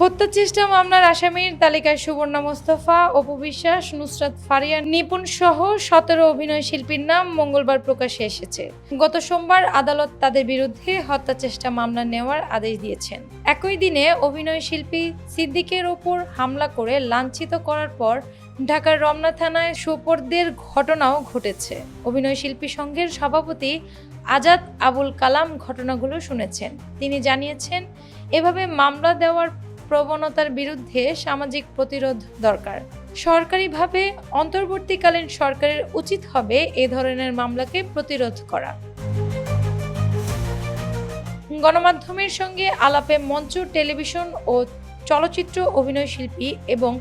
হত্যা চেষ্টা মামলার আসামির তালিকায় সুবর্ণা মোস্তফা, অপু বিশ্বাস, নুসরাত ফারিয়া নিপুণ সহ সতেরো অভিনয় শিল্পীর নাম মঙ্গলবার প্রকাশে এসেছে। গত সোমবার আদালত তাদের বিরুদ্ধে হত্যা চেষ্টা মামলা নেওয়ার আদেশ দিয়েছেন। একই দিনে অভিনয় শিল্পী সিদ্দিকের ওপর হামলা করে লাঞ্ছিত করার পর ঢাকার রমনা থানায় সোপরদের ঘটনাও ঘটেছে। অভিনয় শিল্পী সংঘের সভাপতি আজাদ আবুল কালাম ঘটনাগুলো শুনেছেন। তিনি জানিয়েছেন, এভাবে মামলা দেওয়ার প্রবণতার বিরুদ্ধে সামাজিক প্রতিরোধ দরকার। সরকারিভাবে অন্তর্বর্তীকালীন সরকারের উচিত হবে এ ধরনের মামলাকে প্রতিরোধ করা। গণমাধ্যমের সঙ্গে আলাপে মঞ্চ টেলিভিশন ও চলচ্চিত্র অভিনয় শিল্পী এবং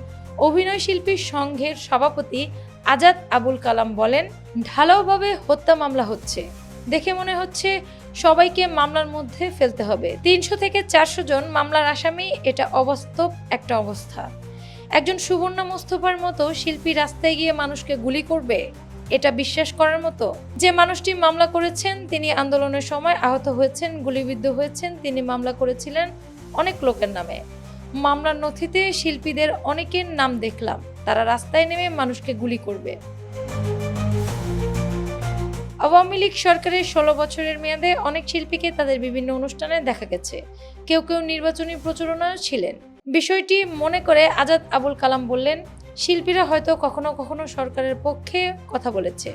অভিনয় শিল্পী সংঘের সভাপতি আজাদ আবুল কালাম বলেন, ঢালাওভাবে হত্যা মামলা হচ্ছে। দেখে মনে হচ্ছে সবাইকে মামলার মধ্যে ফেলতে হবে। তিনশো থেকে চারশো জন মামলার আসামি, এটা অবাস্তব একটা অবস্থা। একজন সুবর্ণা মোস্তফার মতো শিল্পী রাস্তায় গিয়ে মানুষকে গুলি করবে, এটা বিশ্বাস করার মতো? যে মানুষটি মামলা করেছেন, তিনি আন্দোলনের সময় আহত হয়েছেন, গুলিবিদ্ধ হয়েছেন, তিনি মামলা করেছিলেন অনেক লোকের নামে। মামলার নথিতে শিল্পীদের অনেকের নাম দেখলাম, তারা রাস্তায় নেমে মানুষকে গুলি করবে। আওয়ামী লীগ সরকারের ষোলো বছরের মেয়াদে অনেক শিল্পীকে তাদের বিভিন্ন অনুষ্ঠানে দেখা গেছে। কেউ কেউ নির্বাচনী প্রচারণায় ছিলেন। বিষয়টি মনে করে আজাদ আবুল কালাম বললেন, শিল্পীরা হয়তো কখনো কখনো সরকারের পক্ষে কথা বলেছে।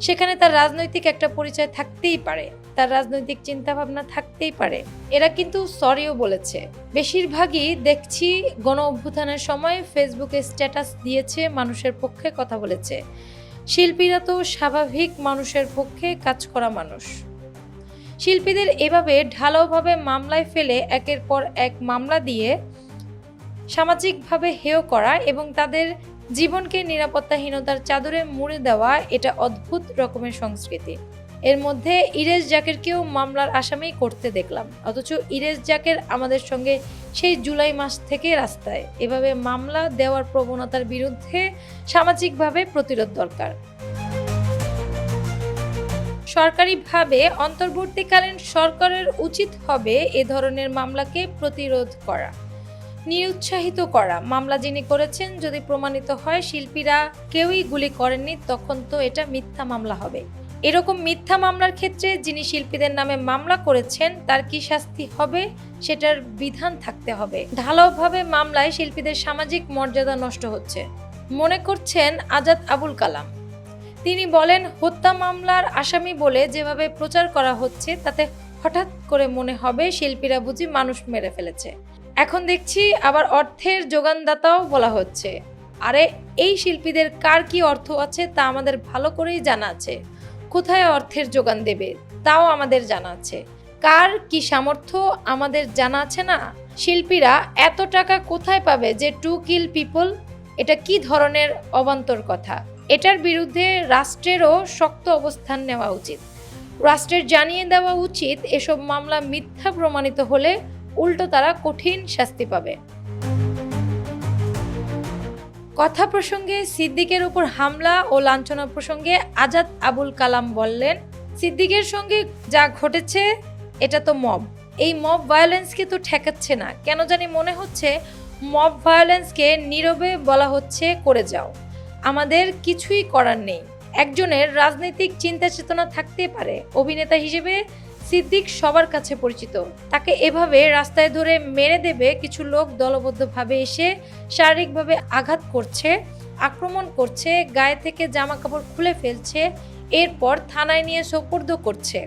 সেখানে তার রাজনৈতিক একটা পরিচয় থাকতেই পারে, তার রাজনৈতিক চিন্তাভাবনা থাকতেই পারে। এরা কিন্তু সরিও বলেছে। বেশিরভাগই দেখছি গণ অভ্যুত্থানের সময় ফেসবুকে স্ট্যাটাস দিয়েছে মানুষের পক্ষে কথা বলেছে। শিল্পীরা তো স্বাভাবিক মানুষের পক্ষে কাজ করা মানুষ। শিল্পীদের এভাবে ঢালাওভাবে মামলায় ফেলে একের পর এক মামলা দিয়ে সামাজিকভাবে হেয় করা এবং তাদের জীবনকে নিরাপত্তাহীনতার চাদরে মুড়ে দেওয়া এটা অদ্ভুত রকমের সংস্কৃতি। এর মধ্যে ইরেজ জাকেরকেও মামলার আসামি করতে দেখলাম। অথচ ইরেজ জাকের আমাদের সঙ্গে সেই জুলাই মাস থেকে রাস্তায়। এভাবে মামলা দেওয়ার প্রবণতার বিরুদ্ধে সামাজিকভাবে প্রতিরোধ দরকার। সরকারিভাবে অন্তর্বর্তীকালীন সরকারের উচিত হবে এ ধরনের মামলাকে প্রতিরোধ করা, নিরুৎসাহিত করা। মামলা যিনি করেছেন, যদি প্রমাণিত হয়, শিল্পীরা কেউই গুলি করেননি, তখন তো এটা মিথ্যা মামলা হবে। এরকম মিথ্যা মামলার ক্ষেত্রে যিনি শিল্পীদের নামে মামলা করেছেন, তার কি শাস্তি হবে? সেটার বিধান থাকতে হবে। ঢালাওভাবে মামলায় শিল্পীদের সামাজিক মর্যাদা নষ্ট হচ্ছে। মনে করছেন আজাদ আবুল কালাম। তিনি বলেন, হত্যা মামলার আসামি বলে যেভাবে প্রচার করা হচ্ছে, তাতে হঠাৎ করে মনে হবে শিল্পীরা বুঝি মানুষ মেরে ফেলেছে। এখন দেখছি আবার অর্থের যোগানদাতাও বলা হচ্ছে। আরে, এই শিল্পীদের কার কি অর্থ আছে তা আমাদের ভালো করেই জানা আছে। কোথায় অর্থের যোগান দেবে, তাও আমাদের জানা আছে। কার কি সামর্থ্য আমাদের জানা আছে না? শিল্পীরা এত টাকা কোথায় পাবে যে টু কিল পিপল? এটা কি ধরনের অবান্তর কথা? এটার বিরুদ্ধে রাষ্ট্রেরও শক্ত অবস্থান নেওয়া উচিত। রাষ্ট্রের জানিয়ে দেওয়া উচিত এসব মামলা মিথ্যা প্রমাণিত হলে উল্টো তারা কঠিন শাস্তি পাবে। কথা প্রসঙ্গে সিদ্দিকের উপর হামলা ও লাঞ্ছনা প্রসঙ্গে আজাদ আবুল কালাম বললেন, সিদ্দিকের সঙ্গে যা ঘটেছে, এটা তো মব। এই মব ভায়োলেন্সকে তো ঠেকাচ্ছে না। কেন জানি মনে হচ্ছে মব ভায়োলেন্সকে নীরবে বলা হচ্ছে, করে যাও। আমাদের কিছুই করার নেই। একজনের রাজনৈতিক চিন্তা চেতনা থাকতে পারে। অভিনেতা হিসেবে সিদ্দিক সবার কাছে পরিচিত। তাকে এভাবে রাস্তায় ধরে মেরে দেবে কিছু লোক দলবদ্ধভাবে এসে শারীরিকভাবে আঘাত করছে, আক্রমণ করছে, গায়ে থেকে জামা কাপড় খুলে ফেলছে, এরপর থানায় নিয়ে সোপর্দ করছে।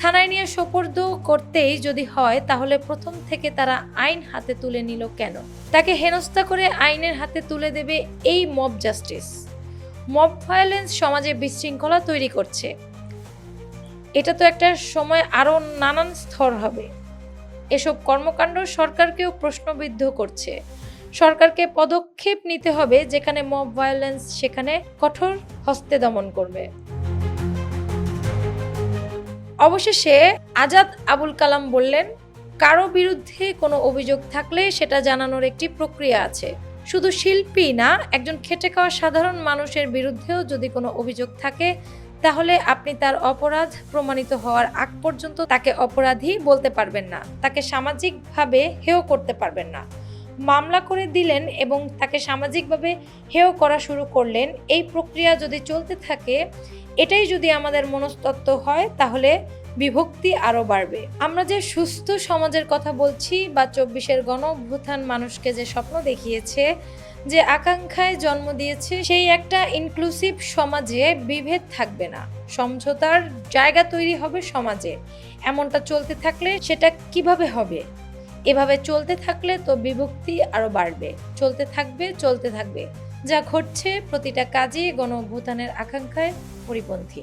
থানায় নিয়ে সোপর্দ করতেই যদি হয়, তাহলে প্রথম থেকে তারা আইন হাতে তুলে নিল কেন? তাকে হেনস্থা করে আইনের হাতে তুলে দেবে এই মব জাস্টিস। মব ভায়োলেন্স সমাজে বিশৃঙ্খলা তৈরি করছে। এটা তো একটা সময় আরও নানান স্তর হবে। এসব কর্মকাণ্ড সরকারকেও প্রশ্নবিদ্ধ করছে। সরকারকে পদক্ষেপ নিতে হবে যেখানে মব ভায়োলেন্স সেখানে কঠোর হস্তে দমন করবে। অবশেষে আজাদ আবুল কালাম বললেন, কারও বিরুদ্ধে কোনো অভিযোগ থাকলে সেটা জানানোর একটি প্রক্রিয়া আছে। শুধু শিল্পী না, একজন খেটে খাওয়া সাধারণ মানুষের বিরুদ্ধেও যদি কোনো অভিযোগ থাকে তাহলে আপনি তার অপরাধ প্রমাণিত হওয়ার আগ পর্যন্ত তাকে অপরাধী বলতে পারবেন না। তাকে সামাজিকভাবে হেয় করতে পারবেন না। মামলা করে দিলেন এবং তাকে সামাজিকভাবে হেয় করা শুরু করলেন। এই প্রক্রিয়া যদি চলতে থাকে, এটাই যদি আমাদের মনস্তত্ত্ব হয়, তাহলে বিভক্তি আরও বাড়বে। আমরা যে সুস্থ সমাজের কথা বলছি বা চব্বিশের গণ মানুষকে যে স্বপ্ন দেখিয়েছে যে আকাঙ্ক্ষায় জন্ম দিয়েছে, সেই একটা ইনক্লুসিভ সমাজে বিভেদ থাকবে না। সমঝোতার জায়গা তৈরি হবে সমাজে। এমনটা চলতে থাকলে সেটা কীভাবে হবে? এভাবে চলতে থাকলে তো বিভক্তি আরও বাড়বে। চলতে থাকবে চলতে থাকবে। যা ঘটছে প্রতিটা কাজই গণ আকাঙ্ক্ষায় পরিপন্থী।